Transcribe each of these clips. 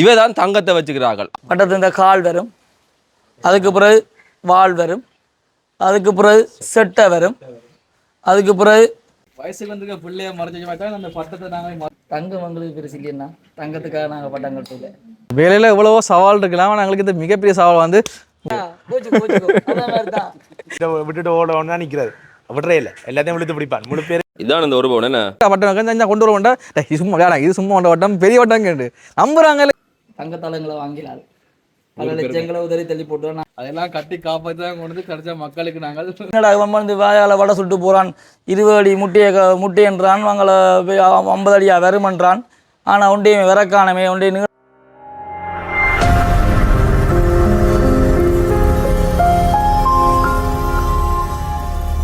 இவை தான் தங்கத்தை வச்சுக்கிறார்கள். பட்டத்து இந்த கால் வரும். அதுக்கு பிறகு வால் வரும். அதுக்கு பிறகு செட்டை வரும். அதுக்கு பிறகு வயசுல இருந்து பிள்ளைய மறைஞ்சு பார்த்தா அந்த பட்டத்தை நாங்க தங்கம் எங்களுக்கு பெருசு இல்லைன்னா தங்கத்துக்காக நாங்கள் பட்டம் கட்டல வேலையில எவ்வளவோ சவால் இருக்கலாம் ஆனா எங்களுக்கு இந்த மிகப்பெரிய சவால் வந்து இதை விட்டுட்டு ஓட ஒன்றா நிற்கிறாரு விடுறே இல்லை. எல்லாத்தையும் விழுத்து பிடிப்பான். முழு பேர் இதான் இந்த ஒரு பவுன் என்ன? பட்டம் வைக்க கொண்டு வர வேண்டாம். டேய், இது சும்மா வேணாம் இது சும்மா வந்த வட்டம் பெரிய வட்டம் கேட்டு நம்புறாங்க தங்கத்தாளங்களை வாங்கினார். பல லட்சங்களை உதறி தள்ளி போட்டு அதெல்லாம் கட்டி காப்பாற்றி தான் கொண்டு கிடைச்ச மக்களுக்கு நாங்கள். என்னடா இவன் வந்து வாயால் வடை சுட்டு போகிறான் இருபது அடி முட்டையை க- முட்டைன்றான் அவங்கள ஐம்பது அடியா வெறுமன்றான் ஆனால் உண்டையும் விறக்கானமே உண்டைய நீ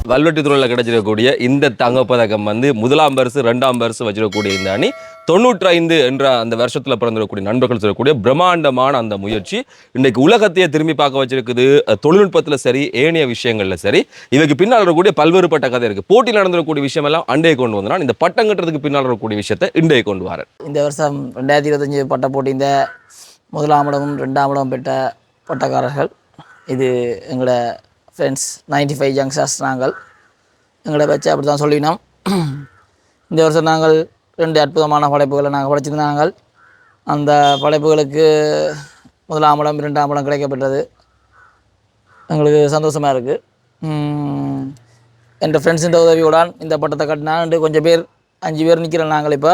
வல்வெட்டி துறையில் கிடைச்சிருக்கக்கூடிய இந்த தங்கப்பதக்கம் வந்து முதலாம் பரிசு ரெண்டாம் பரிசு வச்சிருக்கக்கூடிய இந்த அணி. தொண்ணூற்றி ஐந்து என்ற அந்த வருஷத்தில் பிறந்திருக்கக்கூடிய நண்பர்கள் சொல்லக்கூடிய பிரம்மாண்டமான அந்த முயற்சி. இன்றைக்கு உலகத்தையே திரும்பி பார்க்க வச்சிருக்குது. தொழில்நுட்பத்தில் சரி ஏனைய விஷயங்களில் சரி. இதுக்கு பின்னால் இருக்கக்கூடிய பல்வேறுபட்ட கதை இருக்குது போட்டியில் நடந்திருக்கக்கூடிய விஷயம் எல்லாம் அண்டையை கொண்டு வந்தனால் இந்த பட்டம் கட்டுறதுக்கு பின்னால் இருக்கக்கூடிய விஷயத்தை இண்டையை கொண்டு வரார் இந்த வருஷம் ரெண்டாயிரத்தி இருபத்தஞ்சி பட்ட போட்டி இந்த முதலாம் இடமும் ரெண்டாம் இடமும் பெற்ற பட்டக்காரர்கள். இது எங்களோட ஃப்ரெண்ட்ஸ் 95 ஃபைவ் ஜங்ஸ்டர்ஸ் நாங்கள். எங்களோட வச்சு அப்படி தான் சொல்லினோம். இந்த வருஷம் நாங்கள் ரெண்டு அற்புதமான படைப்புகளை நாங்கள் படைச்சிருந்தாங்கள் அந்த படைப்புகளுக்கு முதலாம் இடம் இரண்டாம் இடம் கிடைக்கப்பட்டது எங்களுக்கு சந்தோஷமாக இருக்குது என் ஃப்ரெண்ட்ஸுன்ற உதவியுடன் இந்த பட்டத்தை கட்டினான்ட்டு கொஞ்சம் பேர் அஞ்சு பேர் நிற்கிறோம் நாங்கள் இப்போ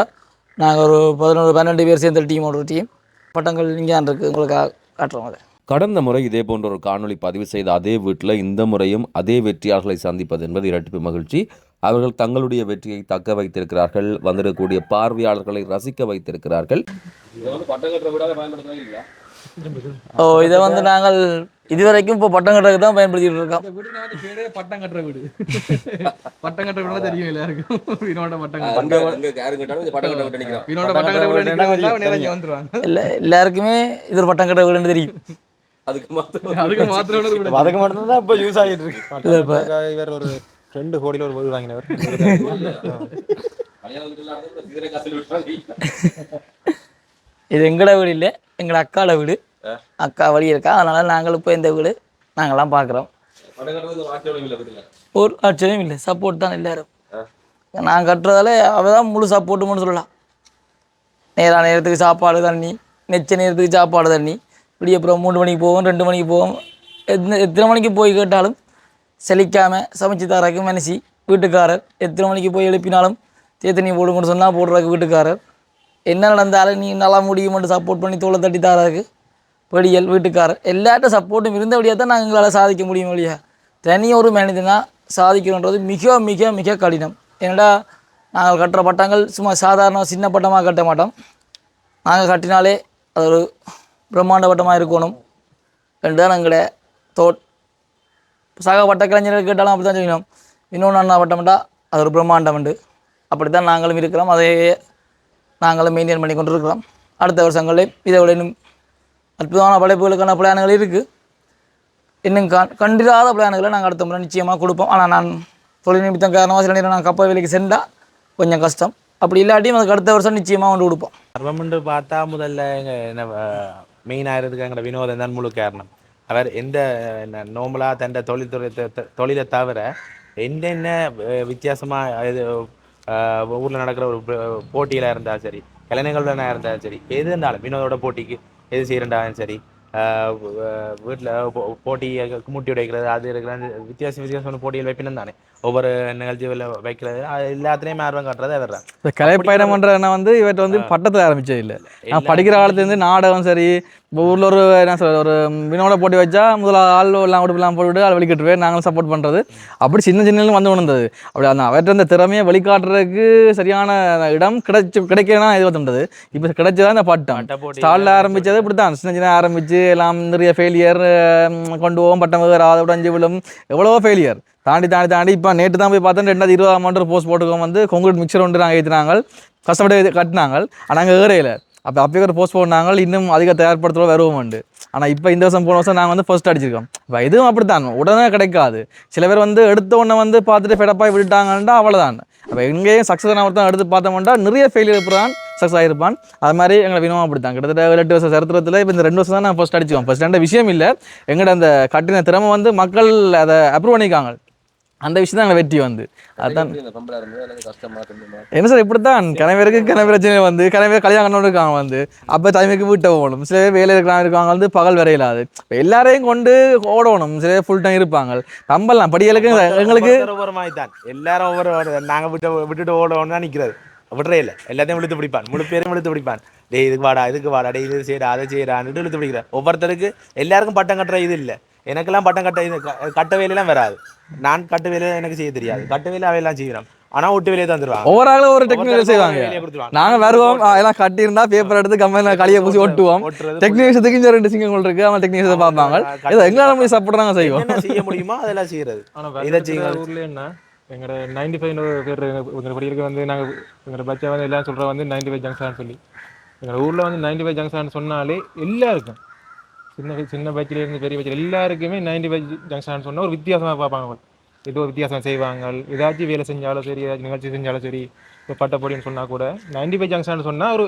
நாங்கள் ஒரு பதினோரு பன்னெண்டு பேர் சேர்ந்த டீம் ஒரு டீம் பட்டங்கள் இங்கே தான் இருக்குது உங்களுக்கு காட்டுறோம் அதை. கடந்த முறை இதே போன்ற ஒரு காணொளி பதிவு செய்த அதே வீட்டில் இந்த முறையும் அதே வெற்றியாளர்களை சந்திப்பது என்பது இரட்டிப்பு மகிழ்ச்சி. அவர்கள் தங்களுடைய வெற்றியை தக்க வைத்திருக்கிறார்கள் வந்திருக்கக்கூடிய பார்வையாளர்களை ரசிக்க வைத்திருக்கிறார்கள். ஓ இதை வந்து நாங்கள் இதுவரைக்கும் இப்போ பட்டம் கட்டுறதுக்கு தான் பயன்படுத்திட்டு இருக்கோம். பேரே பட்டம் கட்டுற வீடு. பட்டம் கட்டுற வீடு தெரியும் எல்லாருக்கும். வினோட பட்டம் வினோட பட்டம் கட்டுற வீடு நிறைய வந்துருவாங்க எல்லா எல்லாருக்குமே இது ஒரு பட்டம் கட்டுற வீடுன்னு தெரியும். அதுக்கு மாத்திரம் அதுக்கு மாத்திரம் அதுக்கு மட்டும் தான் இப்போ யூஸ் ஆகிட்டு இருக்கு. இவர் ஒரு ரெண்டு கோடியில் ஒரு வீடு வாங்கினவர். இது எங்களோட வீடு இல்லை எங்களோட அக்காவோட வீடு. அக்கா வழி இருக்கா அதனால் நாங்கள் இப்போ இந்த வீடு நாங்கள்லாம் பார்க்குறோம் ஒரு ஆச்சரியம் இல்லை சப்போர்ட் தான் எல்லாரும். நான் கட்டுறதால அவள் தான் முழு சப்போர்ட்டுன்னு சொல்லலாம். நேரான நேரத்துக்கு சாப்பாடு தண்ணி நெச்ச நேரத்துக்கு சாப்பாடு தண்ணி. விடிய அப்புறம் மூணு மணிக்கு போவோம் ரெண்டு மணிக்கு போவோம். எத்தனை எத்தனை மணிக்கு போய் கேட்டாலும் செலிக்காமல் சமைச்சு தரக்கு மனசி வீட்டுக்காரர். எத்தனை மணிக்கு போய் எழுப்பினாலும் தேத்தனி போடுங்கன்னு சொன்னால் போடுறாக்கு வீட்டுக்காரர். என்ன நடந்தாலும் நீ நல்லா முடியுமென்று சப்போர்ட் பண்ணி தோலை தட்டி தரதுக்கு படியல் வீட்டுக்காரர். எல்லார்ட்ட சப்போர்ட்டும் இருந்தபடியாக தான் நாங்கள் எங்களால் சாதிக்க முடியும் இல்லையா? தனி ஒரு மனிதனாக சாதிக்கணுன்றது மிக மிக மிக கடினம். ஏன்னா நாங்கள் கட்டுற பட்டங்கள் சும்மா சாதாரண சின்ன பட்டமாக கட்ட மாட்டோம். நாங்கள் கட்டினாலே அது ஒரு பிரம்மாண்ட பட்டமாக இருக்கணும். ரெண்டு தான் எங்களை தோட் சக பட்ட கலைஞர்கள் கேட்டாலும் அப்படி தான் செய்யணும். இன்னொன்று அண்ணா பட்டம்டா அது ஒரு பிரம்மாண்டம் உண்டு. அப்படி தான் நாங்களும் இருக்கிறோம். அதையே நாங்களும் மெயின்டைன் பண்ணி கொண்டு இருக்கிறோம் அடுத்த வருஷங்களில் இதை விட இன்னும் அற்புதமான படைப்புகளுக்கான பிளான்கள் இருக்குது இன்னும் கண் கண்டிராத பிளான்களை நாங்கள் அடுத்த முறை நிச்சயமாக கொடுப்போம். ஆனால் நான் தொழில் நிமித்தம் காரணமாக சில நேரம் நான் கப்பல் வேலைக்கு சென்றால் கொஞ்சம் கஷ்டம். அப்படி இல்லாட்டியும் அதுக்கு அடுத்த வருஷம் நிச்சயமாக கொண்டு கொடுப்போம். சர்வமண்டு பார்த்தா முதல்ல என்ன என்ன மெயின் எங்களோட வினோதம் தான் முழு காரணம். அவர் எந்த நோமலா தன் தொழில்துறை தொழிலை தவிர என்னென்ன வித்தியாசமாக இது ஊரில் நடக்கிற ஒரு போட்டியில் இருந்தாலும் சரி கலைஞர்களாக இருந்தாலும் சரி எது இருந்தாலும் வினோதோட போட்டிக்கு எது செய்யறண்டாலும் சரி வீட்டில் போட்டி கும்முட்டி உடைக்கிறது அது இருக்கிறது வித்தியாச வித்தியாசமான போட்டிகள் வைப்பினம் தானே. ஒவ்வொரு நிகழ்ச்சிகளில் வைக்கிறது அது எல்லாத்துலேயும் ஆர்வம் காட்டுறது அவர் தான் இந்த கலைப்பயணம் பண்ற எண்ணம் வந்து இவர்கிட்ட வந்து பட்டத்தை ஆரம்பிச்சது இல்லை. நான் படிக்கிற காலத்துலேருந்து நாடகம் சரி இப்போ ஊரில் ஒரு என்ன சொல்றது ஒரு வினோட போட்டி வச்சா முதல்ல ஆள் எல்லாம் உடுப்பெல்லாம் போட்டுவிட்டு ஆள் வெளிக்கிட்டுருவேன் நாங்களும் சப்போர்ட் பண்ணுறது அப்படி சின்ன சின்ன வந்து உணர்ந்தது. அப்படி அந்த அவர்கிட்ட அந்த திறமையை வெளிக்காட்டுறதுக்கு சரியான இடம் கிடைச்சி கிடைக்கலாம் எதிர்பார்த்துன்றது இப்போ கிடைச்சதான் இந்த பட்டம் பட்ட போட்டி ஸ்டாலில் ஆரம்பிச்சது இப்படி தான் சின்ன சின்ன ஆரம்பிச்சு எல்லாம் நிறைய ஃபெயிலியர் கொண்டு போவோம் பட்டம் வேறு அதை உடஞ்சி விழும். எவ்வளோ ஃபெயிலியர் தாண்டி தாண்டி தாண்டி இப்போ நேற்று தான் போய் பார்த்தா ரெண்டாவது இருபதாம் ஆண்டு போஸ்ட் போட்டுக்கோம் வந்து கொங்குட் மிக்சர் ஒன்று நாங்கள் ஏற்றினாங்க கஷ்டப்பட்டு கட்டினாங்க. ஆனால் அங்கே ஏறையில் அப்போ அப்பயே ஒரு போஸ்ட் போடுனாங்க இன்னும் அதிக தயார்படுத்தலாம் வருவோம் உண்டு. ஆனால் இப்போ இந்த வருஷம் போன வருஷம் நாங்கள் வந்து ஃபர்ஸ்ட் அடிச்சிருக்கோம். இப்போ இதுவும் அப்படித்தான். உடனே கிடைக்காது. சில பேர் வந்து எடுத்த உடனே வந்து பார்த்துட்டு ஃபெடப்பாக விட்டுட்டாங்கன்னா அவ்வளோதான் அப்போ எங்கேயும் சக்ஸஸ் ஒருத்தன் எடுத்து பார்த்தோம்னா நிறைய ஃபெயிலியர் இருப்பான் சக்ஸஸ் ஆகிருப்பான் அது மாதிரி எங்களை வினோமா அப்படித்தான் கிட்டத்தட்ட எட்டு வருஷம் சரித்திரத்தில் இப்போ இந்த ரெண்டு வருஷம் தான் நான் ஃபஸ்ட் அடிச்சுவோம் ஃபஸ்ட் ரெண்டு விஷயம் இல்லை. எங்களோட அந்த கட்டின திறமை வந்து மக்கள் அதை அப்ரூவ் பண்ணிக்காங்க அந்த விஷயம் தான் வெற்றி வந்து. அதுதான் என்ன சார் இப்படித்தான். கணவருக்கு கணவர் பிரச்சனை வந்து கணவர் கல்யாணம் இருக்காங்க வந்து. அப்போ டைமுக்கு வீட்டை போகணும். சில பேர் வேலை இருக்கிறாங்க இருக்காங்க வந்து பகல் வரை இல்லாது. எல்லாரையும் கொண்டு ஓடணும். சில பேர் ஃபுல் டைம் இருப்பாங்க. நம்பலாம் படிகளுக்கு எங்களுக்கு ஒவ்வொரு மாதிரி தான் எல்லாரும் ஒவ்வொரு ஒரு- நாங்க விட்டு விட்டுட்டு ஓடணும்னு தான் நிக்கிறது விடுறே இல்லை. எல்லாத்தையும் இழுத்து பிடிப்பான். முழு பேரும் இழுத்து பிடிப்பான். டேய் இதுக்கு வாடா இதுக்கு வாடா டேய் இது செய்யடா அதை செய்யறான்னு இழுத்து பிடிக்கிறார் ஒவ்வொருத்தருக்கு எல்லாருக்கும் பட்டம் கட்டுற இது இல்லை. எனக்கெல்லாம் பட்டம் கட்ட இது கட்ட வேலையெல்லாம் வராது. நான் கட்ட வேலை எனக்கு செய்ய தெரியாது. கட்ட வேலை அவையெல்லாம் செய்கிறோம் ஆனா ஒட்டு வேலையை தந்துருவாங்க ஒவ்வொரு ஆளும் ஒரு டெக்னிக்கல் செய்வாங்க. வேலையை. நாங்க வருவோம். எல்லாம் கட்டியிருந்தா பேப்பர் எடுத்து கம்பெனியில் களியை பூசி ஒட்டுவோம். இந்த ரெண்டு சிங்கங்கள் இருக்கு. அவன் டெக்னீஷியத்தை பார்ப்பாங்க. ஏதோ எங்களால் போய் சப்போர்ட் செய்வோம். என்னென்ன செய்ய முடியுமோ அதெல்லாம் செய்யறது. ஆனா இதை இதை செய்யுங்க. ஊர்ல என்ன? எங்களோட நைன்டி ஃபைவ் பேர் எங்க படிக்கிறதுக்கு வந்து நாங்க எங்களோட பச்சை வந்து எல்லாம் சொல்ற வந்து நைன்டி ஃபைவ் ஜங்ஷன் சொல்லி. எங்க ஊர்ல வந்து நைன்டி ஃபைவ் ஜங்ஷன் சொன்னாலே எல்லாருக்கும். சின்ன சின்ன பச்சில இருந்து பெரிய பச்சில எல்லாருக்குமே நைன்டி ஃபைவ் ஜங்ஷன் சொன்னா ஒரு வித்தியாசமா பார்ப்பாங்க ஏதோ ஒரு வித்தியாசம் செய்வாங்க. ஏதாச்சும் வேலை செஞ்சாலும் சரி ஏதாச்சும் நிகழ்ச்சி செஞ்சாலும் சரி இப்போ பட்டப்பொடின்னு சொன்னா கூட நைன்டி ஃபைவ் ஜங்ஷன் சொன்னா ஒரு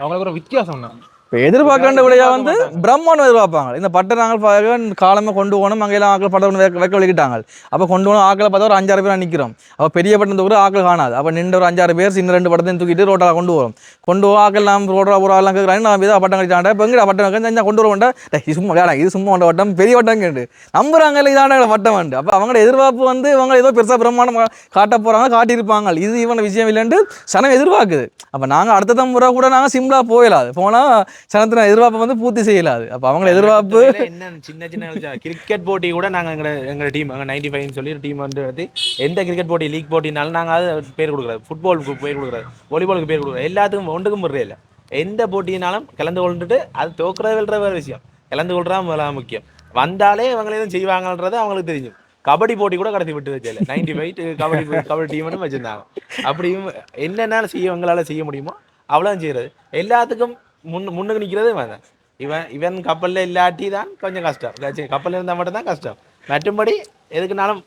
அவங்களுக்கு ஒரு வித்தியாசம் தான் இப்போ எதிர்பார்க்கிற விடையா வந்து பிரம்மன் எதிர்பார்ப்பாங்க. இந்த பட்டை நாங்கள் காலமாக கொண்டு போகணும் அங்கெல்லாம் ஆக்கள் பட்டம் வைக்க வைக்க வலிக்கிட்டாங்க. அப்போ கொண்டு போகணும் ஆக்களை பார்த்தா ஒரு அஞ்சாறு பேர் நிற்கிறோம் அப்போ பெரிய பட்டம் தூக்கிட்டு ஆக்கள் காணாது. அப்போ நின்று ஒரு அஞ்சாறு பேர் சின்ன ரெண்டு பட்டத்தையும் தூக்கிட்டு ரோட்டால் கொண்டு வரும் கொண்டு போக ஆக்கள் நாம் ரோட்டா பூரா எல்லாம் கேட்குறாங்க நான் இதாக பட்டம் கழிச்சாண்டா இப்போ எங்கடா பட்டம் வைக்க? கொண்டு வர வேண்டாம். இது சும்மா வேணாம் இது சும்மா வந்த பட்டம் பெரிய பட்டம் கேட்டு நம்புறாங்க இல்லை இதான பட்டம் வந்து. அப்போ அவங்களோட எதிர்பார்ப்பு வந்து இவங்க ஏதோ பெருசாக பிரம்மாண்டம் காட்ட போகிறாங்க காட்டியிருப்பாங்க. இது இவன விஷயம் இல்லைன்ட்டு சனம் எதிர்பார்க்குது. அப்போ நாங்கள் அடுத்த முறை கூட நாங்கள் சிம்பிளாக போயிடாது போனால் சனத்தின எதிர்பார்ப்பை வந்து பூர்த்தி செய்யலாது அப்போ அவங்கள எதிர்பார்ப்பு என்ன சின்ன சின்ன கிரிக்கெட் போட்டி கூட நாங்க எங்க எங்க டீம் எங்க நைன்டி ஃபைவ்னு சொல்லி டீம் வந்து எந்த கிரிக்கெட் போட்டி லீக் போட்டினாலும் நாங்க அது பேர் கொடுக்குறது. ஃபுட்பாலுக்கு பேர் கொடுக்குறது. வாலிபாலுக்கு பேர் கொடுக்குறது. எல்லாத்துக்கும் ஒன்றுக்கும் முறையே இல்லை. எந்த போட்டினாலும் கலந்து கொண்டுட்டு அது தோக்குறது வெல்ற வேற விஷயம். கலந்து கொள்றதா முதல்ல முக்கியம். வந்தாலே இவங்க எதுவும் செய்வாங்கன்றது அவங்களுக்கு தெரியும் கபடி போட்டி கூட கடைசி விட்டு வச்சல நைன்டி ஃபைவ் கபடி கபடி டீம்னு வச்சிருந்தாங்க. அப்படியும் என்னென்ன செய்ய இவங்களால செய்ய முடியுமோ அவ்வளோ செய்யறது. எல்லாத்துக்கும் முன் முன்னுக்கு நிற்கிறது இவன் தான் இவன் இவன் கப்பல்ல இல்லாட்டி தான் கொஞ்சம் கஷ்டம். கப்பல்ல இருந்தா மட்டும் தான் கஷ்டம். மற்றும்படி எதுக்குனாலும்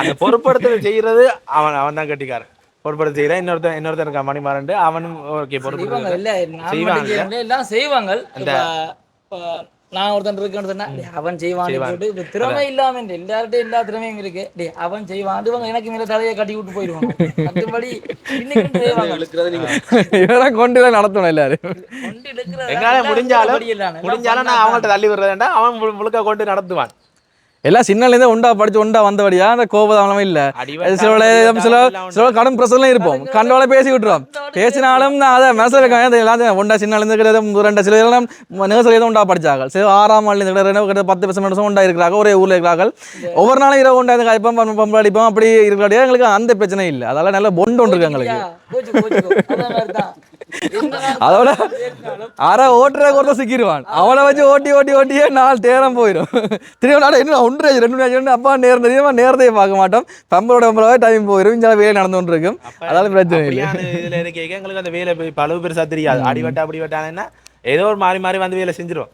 அந்த பொறுப்படுத்தல் செய்யறது அவன் அவன் தான் கட்டிக்காரன். பொறுப்படுத்த செய்யறான் இன்னொருத்தன் இன்னொருத்தன் இருக்கான் மணிமாறன் அவனும் ஓகே நான் செய்வாங்க. எல்லாம் செய்வாங்க. நான் ஒருத்தன் இருக்கேன்னு சொன்னா டேய், அவன் செய்வான். போட்டு இப்ப திறமை இல்லாம இல்லை. எல்லார்ட்டையும் எல்லா திறமையும் இருக்கு. டேய் அவன் செய்வான். இவங்க எனக்கு மேல தலையை கட்டி விட்டு போயிடுவாங்க மற்றபடி இவரெல்லாம் கொண்டு நடத்தணும் எல்லாரும். எங்களால முடிஞ்சாலும். முடிஞ்சாலும் நான் அவங்கள்ட்ட தள்ளி விடுறேன்டா அவன் முழு- முழுக்க கொண்டு நடத்துவான். எல்லாம் சின்னலேருந்தே ஒண்டா படிச்சு ஒண்டா வந்தபடியா அந்த கோபதானமே இல்லை? சில சில. சில கடும் பிரசர்லாம் இருப்போம். கண்டோட பேசி விட்டுருவோம் பேசினாலும் நான் அதை மனசில் இருக்காங்க எல்லாத்தையும் ஒண்டா சின்ன இருந்து ரெண்டு சில எல்லாம் நர்சரி தான் உண்டா படிச்சாங்க. சில ஆறாம் ஆண்டு கிட்ட பத்து பர்சன்ட் வருஷம் உண்டா இருக்கிறாங்க ஒரே ஊரில் இருக்கிறார்கள். ஒவ்வொரு நாளும் இரவு உண்டா இந்த காய்ப்போம் பம்பு அடிப்போம் அப்படி இருக்கிறாடியா எங்களுக்கு அந்த பிரச்சனை இல்லை. அதெல்லாம் நல்ல பொண்டு ஒன்று இருக்கு எங்களுக்கு. அதோட அரை ஓட்டுற கூட சிக்கிடுவான் அவனை வச்சு ஓட்டி ஓட்டி ஓட்டியே நாலு தேரம் போயிடும் நாள் என்ன ஒன்று ரெண்டு மணி அப்பா நேரம் தெரியுமா நேரத்தையே பார்க்க மாட்டோம். பம்பரோட பம்பரோட டைம் போயிடும் இங்கே வேலை நடந்து கொண்டு இருக்கும் அதால பிரச்சனை இல்லை. இதுல இருக்க எங்களுக்கு அந்த வேலை போய் பழுவு பெருசா தெரியாது. அடிவட்டா அப்படி வட்டானா ஏதோ ஒரு மாறி மாறி வந்து வேலை செஞ்சிரும்.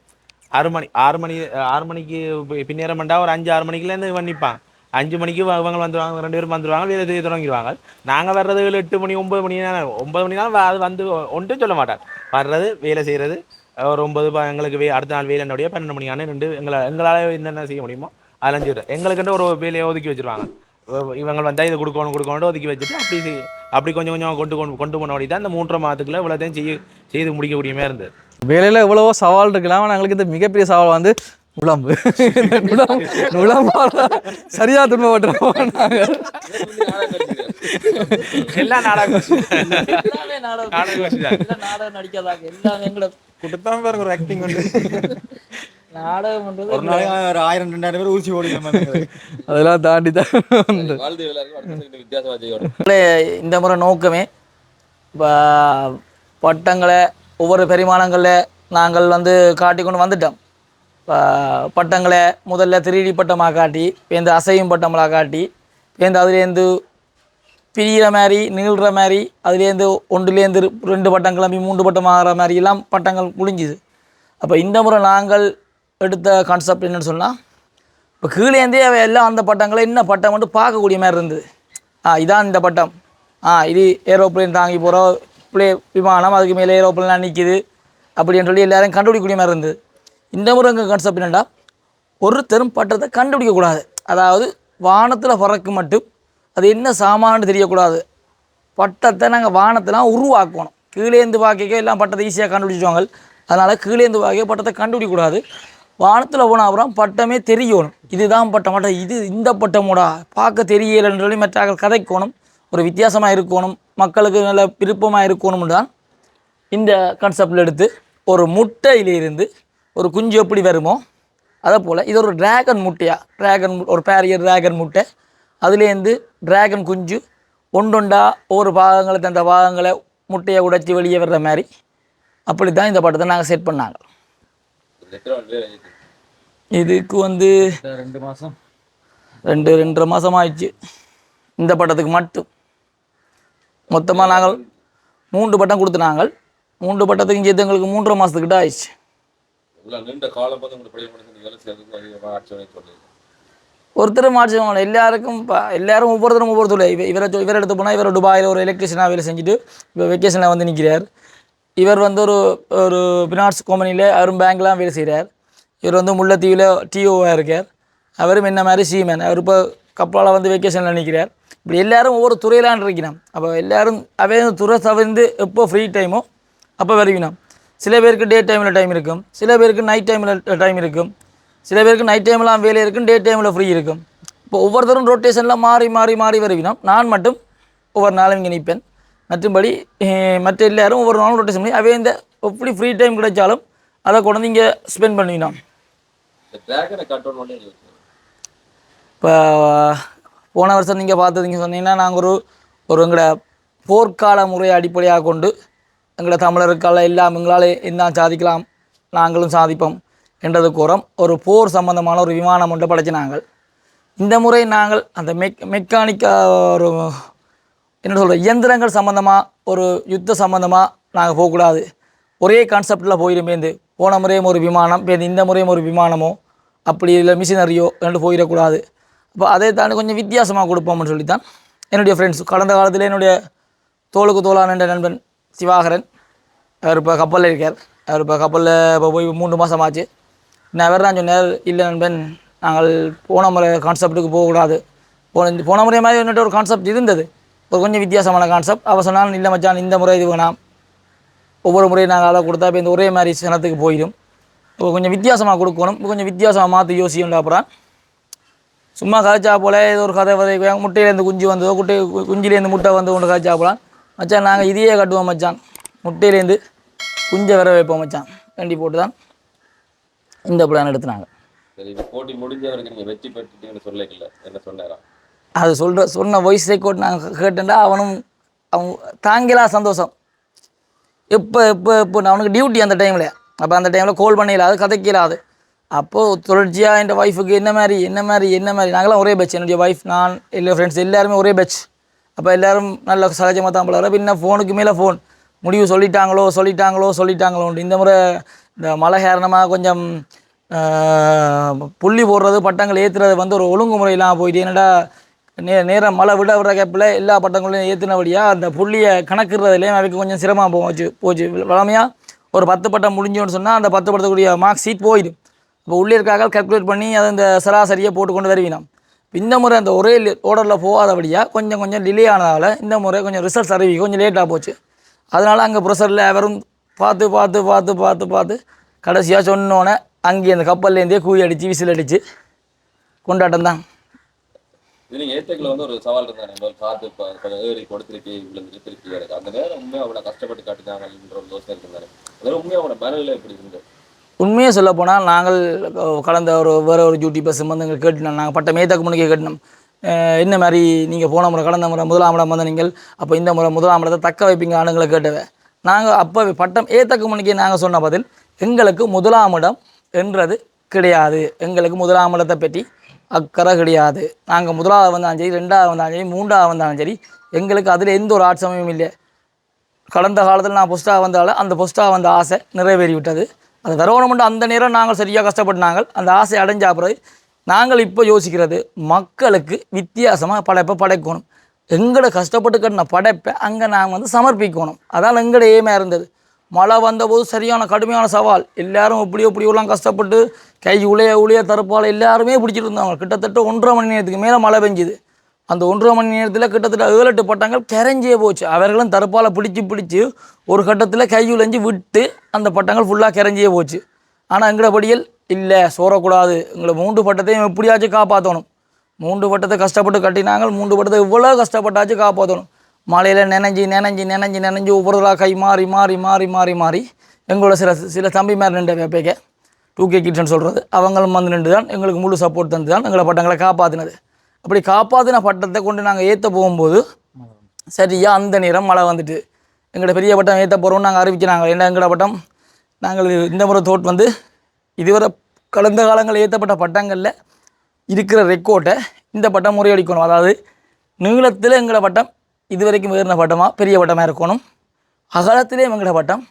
ஆறு மணி ஆறு மணி ஆறு மணிக்கு பி- பின்னேரம் பண்ணா ஒரு அஞ்சு ஆறு மணிக்குல இருந்து இவன் நிப்பான். அஞ்சு மணிக்கு அவங்க இவங்க ரெண்டு பேரும் வந்துடுவாங்க வேலை செய்ய தொடங்கிடுவாங்க. நாங்கள் வர்றது எட்டு மணி ஒன்பது மணி ஒன்பது மணினாலும் அது வந்து ஒன்றும் சொல்ல மாட்டான் வர்றது வேலை செய்யறது ஒரு ஒன்பது எங்களுக்கு வே அடுத்த நாள் வேலை என்னுடைய பன்னெண்டு மணியான ரெண்டு எங்களை எங்களால் என்னென்ன செய்ய முடியுமோ அதெல்லாம் செய்யறது எங்களுக்குன்ட்டு ஒரு வேலையை ஒதுக்கி வச்சிருவாங்க. இவங்க வந்தால் இதை கொடுக்கணும் கொடுக்கணும் ஒதுக்கி வச்சுட்டு அப்படி அப்படி கொஞ்சம் கொஞ்சம் கொண்டு கொண்டு கொண்டு போன வழி தான் இந்த மூன்றரை மாதத்துக்குள்ள இவ்வளோத்தையும் செய்ய செய்து முடிக்கக்கூடியமே இருந்தது. வேலையில் எவ்வளவோ சவால் இருக்கலாம் ஆனால் எங்களுக்கு இந்த மிகப்பெரிய சவால் வந்து இந்த நுழம்பு நுழம்பால சரியா துன்பப்பட்டுறோம் நாங்கள் எல்லாம் நாடகம் எல்லாமே நாடகம் நடிக்காதாங்க. எல்லாமே எங்களோட கொடுத்தாம பாருங்க ஒரு ஆக்டிங் வந்து. நாடகம் ஒரு நாளைக்கு ஒரு ஆயிரம் ரெண்டாயிரம் பேர் ஊசி ஓடிக்கலாம் அதெல்லாம் தாண்டி தான் எங்களே இந்த முறை நோக்கமே இப்போ பட்டங்களை ஒவ்வொரு பரிமாணங்களில் நாங்கள் வந்து காட்டி கொண்டு வந்துட்டோம். பட்டங்களை முதல்ல த்ரீடி பட்டமாக காட்டி பேருந்து அசையும் பட்டங்களாக காட்டி பேருந்து அதுலேருந்து பிரிகிற மாதிரி நீள்கிற மாதிரி அதுலேருந்து ஒன்றுலேருந்து ரெண்டு பட்டம் கிளம்பி மூன்று பட்டம் ஆகிற மாதிரி எல்லாம் பட்டங்கள் முடிஞ்சுது. அப்போ இந்த முறை நாங்கள் எடுத்த கான்செப்ட் என்னென்னு சொன்னால் இப்போ கீழேந்தே எல்லாம் அந்த பட்டங்களை என்ன பட்டம் மட்டும் பார்க்கக்கூடிய மாதிரி இருந்தது. ஆ இதான் இந்த பட்டம். ஆ இது ஏரோப்ளேன் தாங்கி போகிறோம் பிளே விமானம் அதுக்கு மேலே ஏரோப்ளேன்லாம் நிற்கிது அப்படின்னு சொல்லி எல்லோரும் கண்டுபிடிக்கக்கூடிய மாதிரி இருந்தது. இந்த முறை எங்கள் கான்செப்ட் என்னென்னா ஒருத்தரும் பட்டத்தை கண்டுபிடிக்கக்கூடாது. அதாவது வானத்தில் பறக்கு மட்டும். அது என்ன சாமான்னு தெரியக்கூடாது. பட்டத்தை நாங்கள் வானத்தெலாம் உருவாக்கணும். கீழேந்து வாக்கிக்கோ எல்லாம் பட்டத்தை ஈஸியாக கண்டுபிடிச்சிடுவாங்க. அதனால் கீழேந்து வாக்கியோ பட்டத்தை கண்டுபிடிக்கக்கூடாது. வானத்தில் போன அப்புறம் பட்டமே தெரியணும். இதுதான் பட்டம். பட்டம் இது இந்த பட்டமோடா? பார்க்க தெரியலைன்னு சொல்லி மற்ற கதைக்கணும். ஒரு வித்தியாசமாக இருக்கணும். மக்களுக்கு நல்ல விருப்பமாக இருக்கணும் தான் இந்த கான்செப்டில் எடுத்து ஒரு முட்டையிலிருந்து ஒரு குஞ்சு எப்படி வருமோ அதே போல். இது ஒரு டிராகன் முட்டையா? டிராகன் ஒரு பேரிய டிராகன் முட்டை. அதுலேருந்து டிராகன் குஞ்சு ஒண்டொண்டா ஒவ்வொரு பாகங்களை தந்த பாகங்களை முட்டையை உடைச்சி வெளியே வர்ற மாதிரி. அப்படி தான் இந்த படத்தை நாங்கள் செட் பண்ணாங்க. இதுக்கு வந்து ரெண்டு மாசம். ரெண்டு ரெண்டரை மாதம் ஆயிடுச்சு. இந்த பட்டத்துக்கு மட்டும். மொத்தமாக நாங்கள் மூன்று பட்டம் கொடுத்து நாங்கள். மூன்று பட்டத்துக்கும் சேர்த்து எங்களுக்கு மூன்றரை மாதத்துக்கிட்ட ஆயிடுச்சு. இவ்வளோ நீண்ட காலம் வந்து உங்களுக்கு படிக்க வேலை செய்யறதுக்கு அதிகமாக ஒருத்தர் மாற்றி எல்லாருக்கும் இப்போ எல்லாரும் ஒவ்வொருத்தரும் ஒவ்வொரு தொழில். இவ இவரை இவர் எடுத்து போனால் இவர் துபாயில் ஒரு எலக்ட்ரிஷனாக வேலை செஞ்சுட்டு இப்போ வெக்கேஷனில் வந்து நிற்கிறார் இவர் வந்து ஒரு ஒரு ஃபினான்ஸ் கம்பெனியில் அவரும் பேங்க்லாம் வேலை செய்கிறார் இவர் வந்து முல்லைத்தீவில் டிஓவாக இருக்கார். அவரும் என்ன மாதிரி சீமேன் அவர் இப்போ கப்பலால் வந்து வெக்கேஷனில் நிற்கிறார் இப்படி எல்லாரும் ஒவ்வொரு துறையிலான் இருக்கிறான் அப்போ எல்லாரும் அவே துறை தவிர்த்து எப்போ ஃப்ரீ டைமோ அப்போ வருவினோம் சில பேருக்கு டே டைமில் டைம் இருக்கும். சில பேருக்கு நைட் டைமில் டைம் இருக்கும். சில பேருக்கு நைட் டைம்லாம் வேலை இருக்கும் டே டைமில் ஃப்ரீ இருக்கும். இப்போ ஒவ்வொருத்தரும் ரொட்டேஷனில் மாறி மாறி மாறி வருவினோம் நான் மட்டும் ஒவ்வொரு நாளும் இங்கே நிற்பேன் மற்றும்படி மற்ற எல்லாரும் ஒவ்வொரு நாளும் ரொட்டேஷன் பண்ணி அவே இந்த எப்படி ஃப்ரீ டைம் கிடைச்சாலும் அதை கொண்டு இங்கே ஸ்பெண்ட் பண்ணுவினோம் இப்போ போன வருஷம் நீங்கள் பார்த்தீங்க சொன்னீங்கன்னா நாங்கள் ஒரு ஒரு எங்களோட போர்க்கால முறையை அடிப்படையாக கொண்டு எங்களை தமிழர்கள் எல்லாம் எங்களால் என்ன சாதிக்கலாம் நாங்களும் சாதிப்போம் என்றது கூறம். ஒரு போர் சம்பந்தமான ஒரு விமானம் ஒன்று படைச்சினாங்கள் இந்த முறை நாங்கள் அந்த மெக் மெக்கானிக்க ஒரு என்ன சொல்கிற இயந்திரங்கள் சம்மந்தமாக ஒரு யுத்த சம்மந்தமாக நாங்கள் போகக்கூடாது. ஒரே கான்செப்டில் போயிருமேந்து போன முறையும் ஒரு விமானம் பேருந்து இந்த முறையும் ஒரு விமானமோ அப்படி இல்லை மிஷினரியோ ரெண்டு போயிடக்கூடாது. அப்போ அதை தாண்டி கொஞ்சம் வித்தியாசமாக கொடுப்போம்னு சொல்லித்தான் என்னுடைய ஃப்ரெண்ட்ஸ் கடந்த காலத்தில் என்னுடைய தோளுக்கு தோளான என்ற நண்பன் சிவாகரன் அவர் இப்போ கப்பலில் இருக்கார். அவர் இப்போ கப்பலில் இப்போ போய் மூன்று மாதம் ஆச்சு. நான் அவர் தான் சொன்னார் இல்லை நண்பன் நாங்கள் போன முறை கான்செப்ட்டுக்கு போகக்கூடாது. போன போன முறை மாதிரி வந்துட்டு ஒரு கான்செப்ட் இருந்தது. ஒரு கொஞ்சம் வித்தியாசமான கான்செப்ட் அவ சொன்னாலும் இல்லை மச்சான் இந்த முறை இது வேணாம். ஒவ்வொரு முறையும் நாங்கள் அதை கொடுத்தா இப்போ இந்த ஒரே மாதிரி சனத்துக்கு போயிடும். இப்போ கொஞ்சம் வித்தியாசமாக கொடுக்கணும். கொஞ்சம் வித்தியாசமாக மாற்றி யோசிக்கணும் அப்புறம் சும்மா கதைச்சா போல ஏதோ ஒரு கதை வதை முட்டையிலேருந்து குஞ்சு வந்ததோ குட்டை குஞ்சிலேருந்து முட்டை வந்து ஒன்று கதைச்சா போலாம் மச்சான் நாங்கள் இதையே கட்டுவோம் மச்சான். முட்டையிலேருந்து குஞ்சை வர வைப்போம் மச்சான். கண்டி போட்டு தான் இந்த பிளான் எடுத்துனாங்க. சரி இப்போ போட்டி முடிஞ்சவருக்கு நீங்கள் வெற்றி பெற்றுட்டீங்கன்னு சொல்லல என்ன சொன்னாரா? அது சொல்கிற சொன்ன வாய்ஸ் ரெக்கார்ட் நாங்கள் கேட்டேன்டா அவனும் அவன் தாங்கலா சந்தோஷம். எப்போ எப்போ எப்போ நான் அவனுக்கு டியூட்டி அந்த டைமில் அப்போ அந்த டைமில் கால் பண்ணிடலாது கதைக்கலாது அப்போது தொடர்ச்சியாக என் ஒய்ஃபுக்கு என்ன மாதிரி என்ன மாதிரி என்ன மாதிரி நாங்களாம் ஒரே பேட்ச் என்னுடைய ஒய்ஃப் நான் எல்லா ஃப்ரெண்ட்ஸ் எல்லாருமே ஒரே பேட்ச் அப்போ எல்லாரும் நல்ல சகஜமாக தான் பழகிற பின்ன ஃபோனுக்கு மேலே ஃபோன் முடிவு சொல்லிட்டாங்களோ சொல்லிட்டாங்களோ சொல்லிட்டாங்களோன்ட்டு இந்த முறை இந்த மழை காரணமாக கொஞ்சம் புள்ளி போடுறது பட்டங்கள் ஏற்றுறது வந்து ஒரு ஒழுங்குமுறையெல்லாம் போயிட்டு என்னடா நே நேரம் மழை விட விட கேப்பில் எல்லா பட்டங்களையும் ஏற்றினபடியாக அந்த புள்ளியை கணக்குறதுலேயும் அவைக்கு கொஞ்சம் சிரமமாக போச்சு போச்சு. வளமையாக ஒரு பத்து பட்டம் முடிஞ்சோன்னு சொன்னால் அந்த பத்து படத்துக்குரிய மார்க் ஷீட் போயிடும். இப்போ உள்ளே இருக்காக கல்குலேட் பண்ணி அதை இந்த சராசரியை போட்டு கொண்டு வருவினோம். இந்த முறை அந்த ஒரே ஓடரில் போகாதபடியாக கொஞ்சம் கொஞ்சம் டிலே ஆனதால் இந்த முறை கொஞ்சம் ரிசல்ட்ஸ் அறிவி கொஞ்சம் லேட்டாக போச்சு. அதனால் அங்கே ப்ரெஷரில் அவரும் பார்த்து பார்த்து பார்த்து பார்த்து பார்த்து கடைசியாக சொன்னோன்னே அங்கேயே அந்த கப்பல்லேருந்தே கூவி அடித்து விசில் அடித்து கொண்டாட்டம் தான். நீங்கள் ஏத்தக்கில் வந்து ஒரு சவால் இருந்தாங்க பார்த்து ஏறி அந்த நேரம் உண்மையாக அவ்வளோ கஷ்டப்பட்டு காட்டுனாங்கன்ற ஒரு யோசனை இருந்தாரு அதாவது உண்மையாக அவனோட மனநிலை எப்படி இருந்தது? உண்மையை சொல்ல போனால் நாங்கள் கடந்த ஒரு வேறு ஒரு டியூட்டி பஸ் வந்து கேட்டினோம். நாங்கள் பட்ட மேத்தக்கு முன்னுக்கே கேட்டினோம். என்ன மாதிரி நீங்கள் போன முறை கடந்த முறை முதலாம் இடம் வந்த நீங்கள் அப்போ இந்த முறை முதலாம் இடத்தை தக்க வைப்பீங்க ஆளுங்களை கேட்டவை. நாங்கள் அப்போ பட்டம் ஏத்தக்கு முன்னுக்கே நாங்கள் சொன்ன பதில் எங்களுக்கு முதலாம் இடம் என்றது கிடையாது. எங்களுக்கு முதலாம் இடத்தை பற்றி அக்கறை கிடையாது. நாங்கள் முதலாவது வந்தாலும் சரி ரெண்டாவது வந்தாலும் சரி மூன்றாவது வந்தாலும் சரி எங்களுக்கு அதில் எந்த ஒரு ஆட்சமும் இல்லை. கடந்த காலத்தில் நான் பொஸ்டாக வந்தாலும் அந்த பொஸ்டாக வந்த ஆசை நிறைவேறி அந்த அது வரவணுமெண்டு அந்த நேரம் நாங்கள் சரியாக கஷ்டப்பட்டாங்க அந்த ஆசை அடைஞ்ச பிறகு நாங்கள் இப்போ யோசிக்கிறது மக்களுக்கு வித்தியாசமாக படைப்பை படைக்கணும். எங்களை கஷ்டப்பட்டு கட்டின படைப்பை அங்கே நாங்கள் வந்து சமர்ப்பிக்கணும். அதான் எங்களோட ஏமாக இருந்தது. மழை வந்தபோது சரியான கடுமையான சவால். எல்லாரும் இப்படியோ இப்படியோலாம் கஷ்டப்பட்டு கை உளைய உளைய தரப்பால் எல்லாருமே பிடிச்சிட்டு இருந்தாங்க. கிட்டத்தட்ட ஒன்றரை மணி நேரத்துக்கு மேலே மழை பெஞ்சுது. அந்த ஒன்றரை மணி நேரத்தில் கிட்டத்தட்ட ஏழு எட்டு பட்டங்கள் கரைஞ்சே போச்சு. அவர்களும் தடுப்பால் பிடிச்சி பிடிச்சி ஒரு கட்டத்தில் கை விட்டு அந்த பட்டங்கள் ஃபுல்லாக கரைஞ்சே போச்சு. ஆனால் எங்களோட படியல் இல்லை சோறக்கூடாது. எங்களை மூன்று பட்டத்தையும் எப்படியாச்சும் காப்பாற்றணும் மூன்று பட்டத்தை கஷ்டப்பட்டு கட்டினாங்க மூன்று பட்டத்தை இவ்வளோ கஷ்டப்பட்டாச்சும் காப்பாற்றணும் மழையில் நினைஞ்சி நினைஞ்சி நினைஞ்சி நினைஞ்சி ஒவ்வொருவராக கை மாறி மாறி மாறி மாறி மாறி எங்களோட சில சில தம்பி மாதிரி நின்ற வேப்பைக்க டூ கே கிட்ஸ்னு சொல்கிறது அவங்களும் வந்து நின்று தான் எங்களுக்கு முழு சப்போர்ட் தந்து தான் எங்களை பட்டங்களை காப்பாற்றினது அப்படி காப்பாற்றின பட்டத்தை கொண்டு நாங்கள் ஏற்ற போகும்போது சரியா அந்த நேரம் மழை வந்துட்டு எங்களோட பெரிய பட்டம் ஏற்ற போகிறோம்னு நாங்கள் அறிவிக்கிறாங்க ஏன்னா எங்களோட பட்டம்? நாங்கள் இந்த முறை தோட் வந்து இதுவரை கடந்த காலங்களில் ஏற்றப்பட்ட பட்டங்களில் இருக்கிற ரெக்கோர்ட்டை இந்த பட்டம் முறையடிக்கணும். அதாவது நீளத்தில் எங்களோட பட்டம் இதுவரைக்கும் ஏறின பட்டமாக பெரிய பட்டமாக இருக்கணும். அகலத்திலே எங்களோட பட்டம்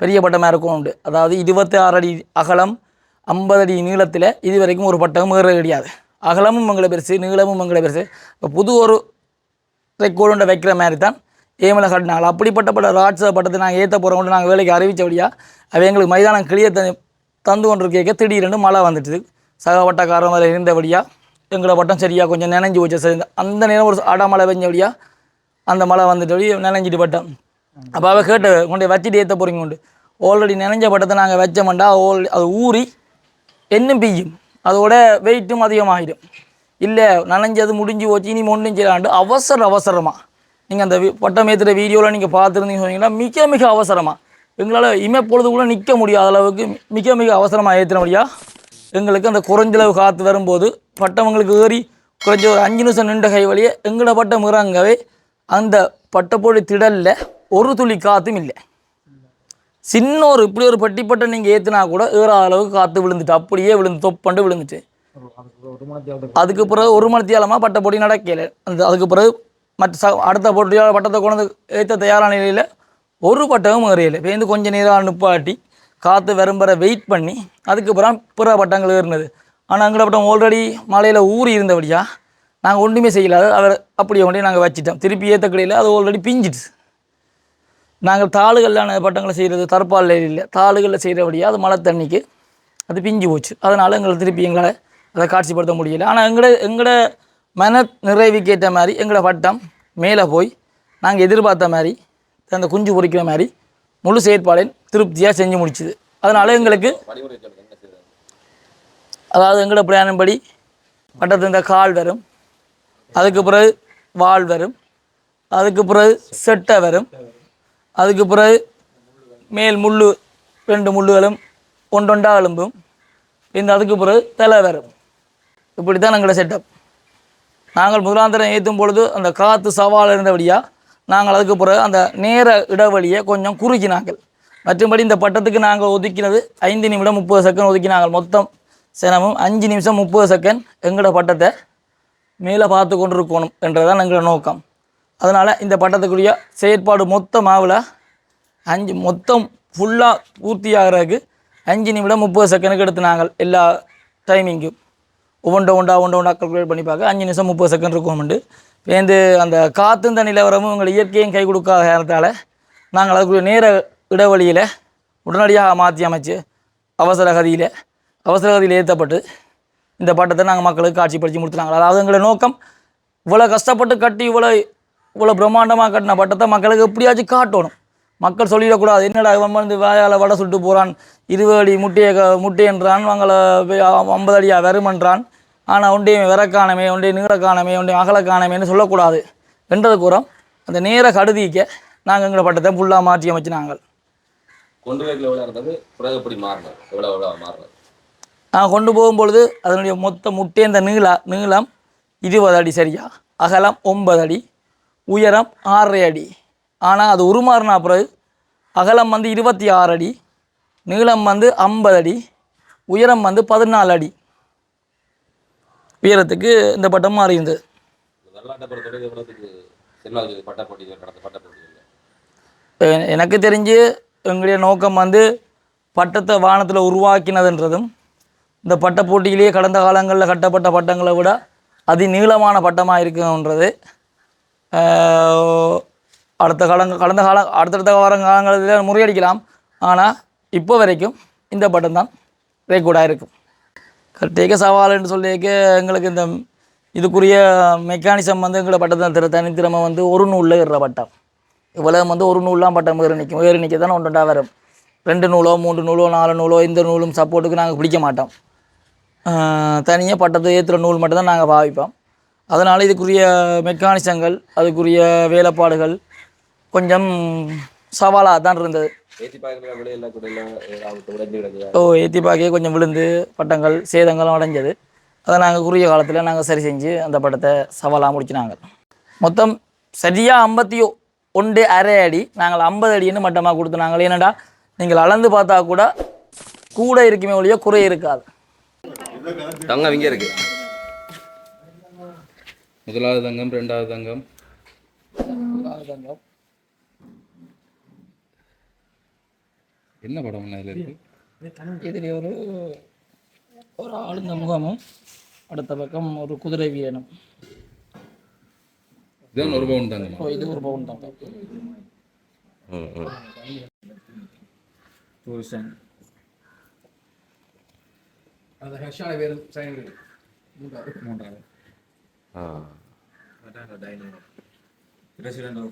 பெரிய பட்டமாக இருக்கணும் அதாவது இருபத்தி ஆறு அடி அகலம் ஐம்பது அடி நீளத்தில் இது வரைக்கும் ஒரு பட்டம் ஏற கிடையாது அகலமும் மங்கள பெருசு நீளமும் மங்கள பெருசு. இப்போ புது ஒரு ரெக்கோர்டு வைக்கிற மாதிரி தான் ஏமில் கட்டினாங்க அப்படிப்பட்ட பட்ட ராட்சத பட்டத்தை நாங்கள் ஏற்ற போகிறோம் நாங்கள் வேலைக்கு அறிவித்தபடியா அவ எங்களுக்கு மைதானம் கிளியர் தந்து தந்து கொண்டு கேட்க திடீரென்று மழை வந்துட்டுது. சக வட்டக்காரன் அதில் இருந்தபடியாக எங்களை பட்டம் சரியாக கொஞ்சம் நினைஞ்சு வச்சு சரி அந்த நேரம் ஒரு அடமழை பெஞ்சபடியா அந்த மழை வந்துட்டு நினைஞ்சிட்டு பட்டம். அப்போ அவள் கேட்டு கொண்டு வச்சுட்டு ஏற்ற போகிறீங்க உண்டு ஆல்ரெடி நினைஞ்ச பட்டத்தை நாங்கள் வச்சோம்டா ஆல்ரெடி அது ஊறி இன்னும் பெய்யும். அதோட வெயிட்டும் அதிகமாகிடும். இல்லை நனைஞ்சது முடிஞ்சு போச்சு இனி ஒன்றும் செய்யலாண்டு அவசர அவசரமாக நீங்கள் அந்த பட்டம் ஏற்றுற வீடியோவில் நீங்கள் பார்த்துருந்தீங்க சொன்னீங்கன்னா மிக மிக அவசரமாக எங்களால் இமைப்பொழுதுக்குள்ளே நிற்க முடியாத அளவுக்கு மிக மிக அவசரமாக ஏற்றினபடியா எங்களுக்கு அந்த குறைஞ்சளவு காற்று வரும்போது பட்டவங்களுக்கு ஏறி குறைஞ்ச ஒரு அஞ்சு நிமிஷம் நின்ற கை வழியே எங்களோட பட்டம் இறங்கவே அந்த பட்டப்பொழி திடலில் ஒரு துளி காற்றும் இல்லை. சின்ன ஒரு இப்படி ஒரு பட்டிப்பட்டை நீங்கள் ஏற்றுனா கூட ஏறாத அளவுக்கு காற்று விழுந்துட்டு அப்படியே விழுந்து தொப்பண்டு விழுந்துட்டு அதுக்கு பிறகு ஒரு மணித்தியாலமாக பட்ட பொடி நடக்கல. அந்த அதுக்கு பிறகு மற்ற ச அடுத்த பொட்டியால் பட்டத்தை கொண்டு ஏற்ற தயாரான நிலையில் ஒரு பட்டமும் ஏறியல பேருந்து கொஞ்சம் நேரம் நிப்பாட்டி காற்று விரும்புற வெயிட் பண்ணி அதுக்கு பிறகு பிற பட்டங்கள் ஏறினது. ஆனால் எங்களை பட்டம் ஆல்ரெடி மலையில் ஊறி இருந்தபடியா நாங்கள் ஒன்றுமே செய்யல. அவர் அப்படியே கொண்டே நாங்கள் வச்சிட்டோம். திருப்பி ஏற்ற கடையில் அது ஆல்ரெடி பிஞ்சிடுச்சு. நாங்கள் தாளுகளான பட்டங்களை செய்கிறது தற்பால் இல்லை. தாளுகளில் செய்கிறபடியா அது மழை தண்ணிக்கு அது பிஞ்சு போச்சு. அதனால் எங்களை திருப்பி எங்களால் அதை காட்சிப்படுத்த முடியல. ஆனால் எங்களோட எங்களோட மன நிறைவுக்கேற்ற மாதிரி எங்களோட பட்டம் மேலே போய் நாங்கள் எதிர்பார்த்த மாதிரி அந்த குஞ்சு பொறிக்கிற மாதிரி முழு செயற்பாடையும் திருப்தியாக செஞ்சு முடிச்சுது. அதனால் எங்களுக்கு அதாவது எங்களோட பிரயாணம்படி படி பட்டத்து இந்த கால் வரும் அதுக்கு பிறகு வால் வரும் அதுக்கு பிறகு செட்டை வரும் அதுக்கு பிறகு மேல் முள்ளு ரெண்டு முள்ளுகளும் ஒன்றொண்டாக எலும்பும் இந்த அதுக்கு பிறகு தலை வரும் இப்படி தான் எங்களோட செட்டப் நாங்கள் முதலாந்திரம் ஏற்றும் பொழுது அந்த காற்று சவால் இருந்தபடியாக நாங்கள் அதுக்கு பிறகு அந்த நேர இடைவெளியை கொஞ்சம் குறுக்கினாங்கள் மற்றும்படி இந்த பட்டத்துக்கு நாங்கள் ஒதுக்கினது ஐந்து நிமிடம் முப்பது செகண்ட் ஒதுக்கினாங்கள் மொத்தம் சினமும் அஞ்சு நிமிஷம் முப்பது செகண்ட் எங்களோட பட்டத்தை மேலே பார்த்து கொண்டு இருக்கணும் என்றதான் எங்களோட நோக்கம். அதனால் இந்த பட்டத்துக்குரிய செயற்பாடு மொத்த மாவில் அஞ்சு மொத்தம் ஃபுல்லாக பூர்த்தி ஆகிறதுக்கு அஞ்சு நிமிடம் முப்பது செகண்டுக்கு எடுத்து நாங்கள் எல்லா டைமிங்கும் ஒவ்வொன்றா ஒன்றா ஒன்றா ஒன்றா கல்குலேட் பண்ணி பார்க்க. அஞ்சு நிமிஷம் முப்பது செகண்ட் இருக்கும்ண்டு பேருந்து அந்த காற்று இந்த நிலவரமும் உங்கள் இயற்கையும் கை கொடுக்காத நேரத்தால் நாங்கள் அதுக்குரிய நேர இடைவெளியில் உடனடியாக மாற்றி அமைச்சு அவசர கதியில் அவசர கதியில் ஏற்றப்பட்டு இந்த பட்டத்தை நாங்கள் மக்களுக்கு காட்சிப்படுத்தி முடித்துனாங்க. அதாவது எங்களுடைய நோக்கம் இவ்வளோ கஷ்டப்பட்டு கட்டி இவ்வளோ இவ்வளோ பிரம்மாண்டமாக கட்டின பட்டத்தை மக்களுக்கு எப்படியாச்சும் காட்டணும். மக்கள் சொல்லிடக்கூடாது என்னடா இவன் வந்து வாயால் வடை சுட்டு போகிறான் இருபது அடி முட்டையை க முட்டைன்றான் அவங்கள ஐம்பது அடியா வெறுமன்றான் ஆனால் ஒன்றையும் விற காணமே ஒன்றையும் நீள காணமே ஒன்றையும் அகல காணமேன்னு சொல்லக்கூடாது. என்றது கூறம். அந்த நேர கடுதிக்க நாங்கள் எங்களை பட்டத்தை ஃபுல்லாக மாற்றி அமைச்சு நாங்கள் கொண்டு பிறகு எப்படி எவ்வளோ எவ்வளோ மாறினது? நான் கொண்டு போகும்பொழுது அதனுடைய மொத்த முட்டேந்த நீள நீளம் இருபது அடி சரியா அகலம் ஒன்பது அடி உயரம் ஆறரை அடி. ஆனால் அது உருமாறினா பிறகு அகலம் வந்து இருபத்தி ஆறு அடி நீளம் வந்து ஐம்பது அடி உயரம் வந்து பதினாலு அடி. உயரத்துக்கு இந்த பட்டம் மாறி இருந்தது. எனக்கு தெரிஞ்சு எங்களுடைய நோக்கம் வந்து பட்டத்தை வானத்தில் உருவாக்கினதுன்றதும் இந்த பட்ட போட்டியிலேயே கடந்த காலங்களில் கட்டப்பட்ட பட்டங்களை விட அதி நீளமான பட்டமாக இருக்குன்றது அடுத்த காலங்க கடந்த கால அடுத்தடுத்த வார காலங்களில் முறியடிக்கலாம். ஆனால் இப்போ வரைக்கும் இந்த பட்டம் தான் ரெக்கார்டாக இருக்கும். கட்டேக்க சவால்னு சொல்லிக்க எங்களுக்கு இந்த இதுக்குரிய மெக்கானிசம் வந்து எங்களை பட்டத்தை திற தனித்திறமை வந்து ஒரு நூலில் ஏறுற பட்டம். இவ்வளவு வந்து ஒரு நூல்லாம் பட்டம் ஏறி நிற்கும் ஏறி நிற்க தான் ஒன்றுண்டா வரும். ரெண்டு நூலோ மூன்று நூலோ நாலு நூலோ இந்த நூலும் சப்போர்ட்டுக்கு நாங்கள் பிடிக்க மாட்டோம். தனியாக பட்டத்தை ஏற்றுற நூல் மட்டும்தான் நாங்கள் பாவிப்போம். அதனால் இதுக்குரிய மெக்கானிசங்கள் அதுக்குரிய வேலைப்பாடுகள் கொஞ்சம் சவாலாக தான் இருந்தது. ஓ ஏற்றி பார்க்கவே கொஞ்சம் விழுந்து பட்டங்கள் சேதங்களும் அடைஞ்சது. அதை நாங்கள் குறுகிய காலத்தில் நாங்கள் சரி செஞ்சு அந்த படத்தை சவாலாக முடிச்சினாங்க. மொத்தம் சரியாக ஐம்பத்தி ஒன்று அரை அடி நாங்கள் ஐம்பது அடின்னு மட்டமாக கொடுத்து நாங்கள் என்னடா நீங்கள் அளந்து பார்த்தா கூட கூட இருக்குமே ஒழிய குறை இருக்காது. தங்கம் இங்கே இருக்கு. முதலாவது தங்கம் ரெண்டாவது தங்கம். என்ன படம் இதில் இருக்கு? இதில் ஒரு ஒரு ஆளுங்க முகமும் அடுத்த பக்கம் ஒரு குதிரை வீரனும் இதுதான் ஒரு பவுன் தங்கம். ஓ இது ஒரு பவுன் தான் ம் ம் அது ஹர்ஷான வேறு சைன் மூன்றாவது. ஆ. เราได้เลยแล้วฉะนั้นเรา